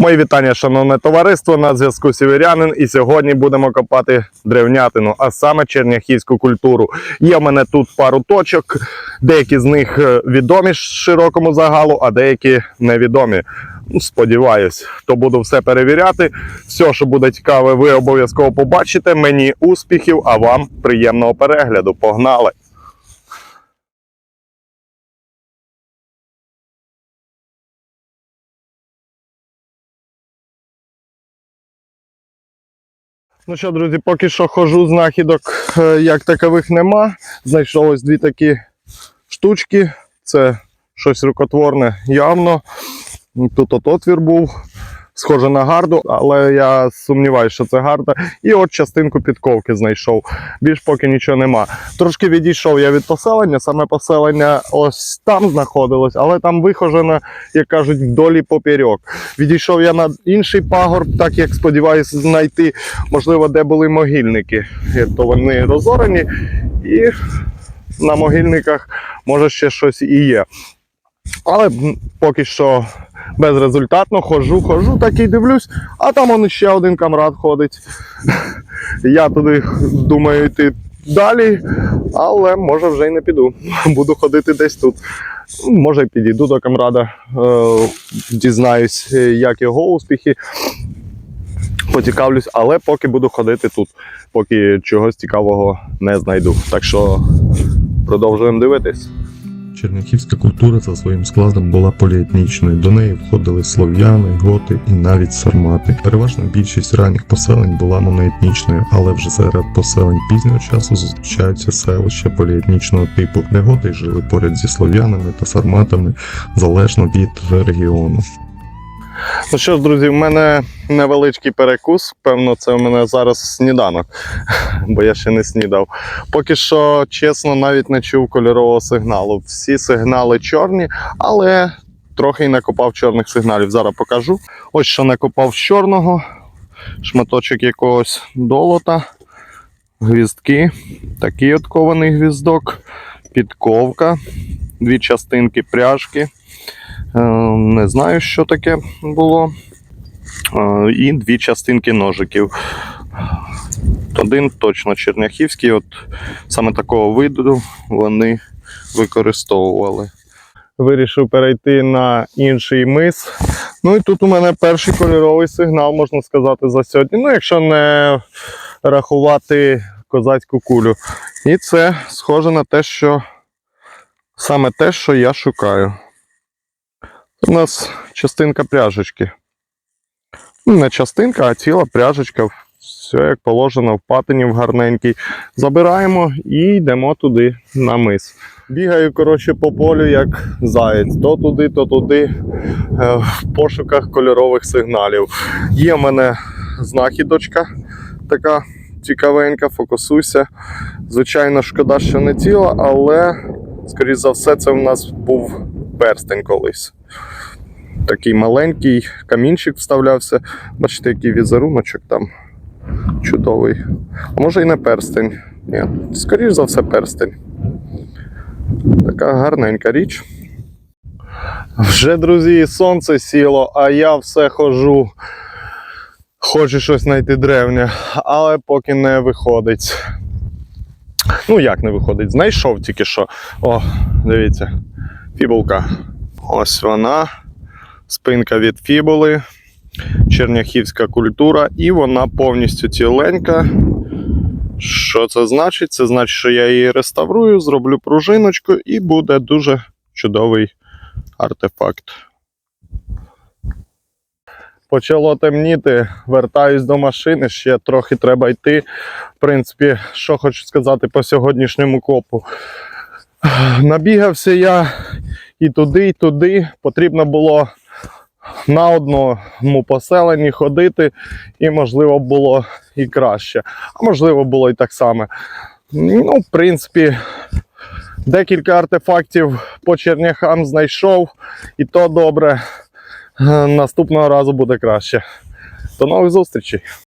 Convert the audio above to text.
Мої вітання, шановне товариство. На зв'язку Сіверянин. І сьогодні будемо копати древнятину, а саме черняхівську культуру. Є в мене тут пару точок. Деякі з них е, відомі широкому загалу, а деякі невідомі. Сподіваюсь, то буду все перевіряти. Все, що буде цікаве, ви обов'язково побачите. Мені успіхів, а вам приємного перегляду. Погнали! Ну що, друзі, поки що хожу, знахідок е, як такових нема. Знайшов ось дві такі штучки. Це щось рукотворне явно. Тут от отвір був, схоже на гарду, але я сумніваюся, що це гарда. І от частинку підковки знайшов. Більш поки нічого нема. Трошки відійшов я від поселення. Саме поселення ось там знаходилось, але там вихожено, як кажуть, вдолі поперек. Відійшов я на інший пагорб, так як сподіваюся знайти, можливо, де були могильники. То вони розорені, і на могильниках може ще щось і є. Але поки що безрезультатно хожу, хожу, так і дивлюсь, а там он ще один камрад ходить. Я туди думаю йти далі, але може вже й не піду. Буду ходити десь тут. Може, підійду до камрада, е, дізнаюсь, е, як його успіхи. Поцікавлюсь, але поки буду ходити тут, поки чогось цікавого не знайду. Так що продовжуємо дивитись. Черняхівська культура за своїм складом була поліетнічною. До неї входили слов'яни, готи і навіть сармати. Переважна більшість ранніх поселень була моноетнічною, але вже серед поселень пізнього часу зустрічаються селища поліетнічного типу, де готи жили поряд зі слов'янами та сарматами залежно від регіону. Ну що ж, друзі, в мене невеличкий перекус. Певно, це в мене зараз сніданок, бо я ще не снідав. Поки що, чесно, навіть не чув кольорового сигналу. Всі сигнали чорні, але трохи й накопав чорних сигналів. Зараз покажу. Ось що накопав з чорного, шматочок якогось долота, гвіздки, такий от кований гвіздок, підковка, дві частинки пряжки. Е, Не знаю, що таке було. Е, І дві частинки ножиків. Один точно черняхівський, от саме такого виду вони використовували. Вирішив перейти на інший мис. Ну і тут у мене перший кольоровий сигнал, можна сказати, за сьогодні. Ну, якщо не рахувати козацьку кулю. І це схоже на те, що саме те, що я шукаю. У нас частинка пряжечки. Ну, Не частинка, а ціла пряжечка. Все як положено, в патині гарненький. Забираємо і йдемо туди на мис. Бігаю, коротше, по полю, як заєць. То туди, то туди, е, в пошуках кольорових сигналів. Є в мене знахідочка така цікавенька, фокусуйся. Звичайно, шкода, що не ціла, але, скоріш за все, це в нас був перстень колись. Такий маленький камінчик вставлявся. Бачите, який візеруночок там чудовий. А може і не перстень. Ні, скоріш за все, перстень. Така гарненька річ. Вже, друзі, сонце сіло, а я все хожу. Хочу щось знайти древнє, але поки не виходить. Ну, як не виходить? Знайшов тільки що. О, дивіться, фібулка. Ось вона. Спинка від фібули, черняхівська культура, і вона повністю ціленька. Що це значить? Це значить, що я її реставрую, зроблю пружиночку і буде дуже чудовий артефакт. Почало темніти, вертаюсь до машини, ще трохи треба йти. В принципі, що хочу сказати по сьогоднішньому копу. Набігався я і туди, і туди. Потрібно було на одному поселенні ходити, і можливо було і краще, а можливо було і так само. Ну, в принципі, декілька артефактів по черняхам знайшов, і то добре. Е, Наступного разу буде краще. До нових зустрічей!